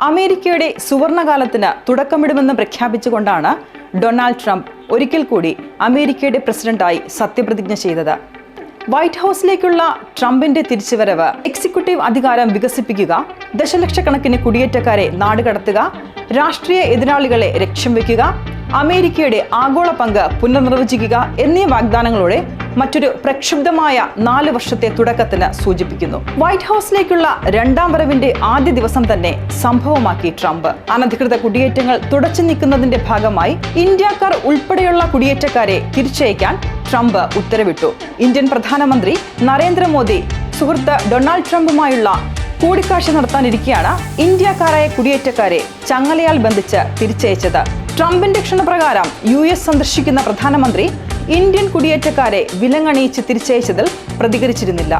അമേരിക്കയുടെ സുവർണകാലത്തിന് തുടക്കമിടുമെന്ന് പ്രഖ്യാപിച്ചുകൊണ്ടാണ് Donald Trump ഒരിക്കൽ കൂടി അമേരിക്കയുടെ പ്രസിഡന്റായി സത്യപ്രതിജ്ഞ ചെയ്തത്. വൈറ്റ് ഹൗസിലേക്കുള്ള ട്രംപിന്റെ തിരിച്ചുവരവ് എക്സിക്യൂട്ടീവ് അധികാരം വികസിപ്പിക്കുക ദശലക്ഷക്കണക്കിന് കുടിയേറ്റക്കാരെ നാടുകടത്തുക രാഷ്ട്രീയ എതിരാളികളെ രക്ഷം വയ്ക്കുക അമേരിക്കയുടെ ആഗോള പങ്ക് പുനർനിർവചിക്കുക എന്നീ വാഗ്ദാനങ്ങളോടെ മറ്റൊരു പ്രക്ഷുബ്ധമായ നാല് വർഷത്തെ തുടക്കത്തിന് സൂചിപ്പിക്കുന്നു. വൈറ്റ് ഹൗസിലേക്കുള്ള രണ്ടാം വരവിന്റെ ആദ്യ ദിവസം തന്നെ സംഭവമാക്കി ട്രംപ്. അനധികൃത കുടിയേറ്റങ്ങൾ തുടച്ചു നീക്കുന്നതിന്റെ ഭാഗമായി ഇന്ത്യക്കാർ ഉൾപ്പെടെയുള്ള കുടിയേറ്റക്കാരെ തിരിച്ചയക്കാൻ ട്രംപ് ഉത്തരവിട്ടു. ഇന്ത്യൻ പ്രധാനമന്ത്രി നരേന്ദ്രമോദി സുഹൃത്ത് ഡൊണാൾഡ് ട്രംപുമായുള്ള കൂടിക്കാഴ്ച നടത്താനിരിക്കെയാണ് ഇന്ത്യക്കാരായ കുടിയേറ്റക്കാരെ ചങ്ങലയാൽ ബന്ധിച്ച് തിരിച്ചയച്ചത്. ട്രംപിന്റെ ക്ഷണപ്രകാരം യു എസ് സന്ദർശിക്കുന്ന പ്രധാനമന്ത്രി ഇന്ത്യൻ കുടിയേറ്റക്കാരെ വിലങ്ങണിയിച്ച് തിരിച്ചയച്ചതിൽ പ്രതികരിച്ചിരുന്നില്ല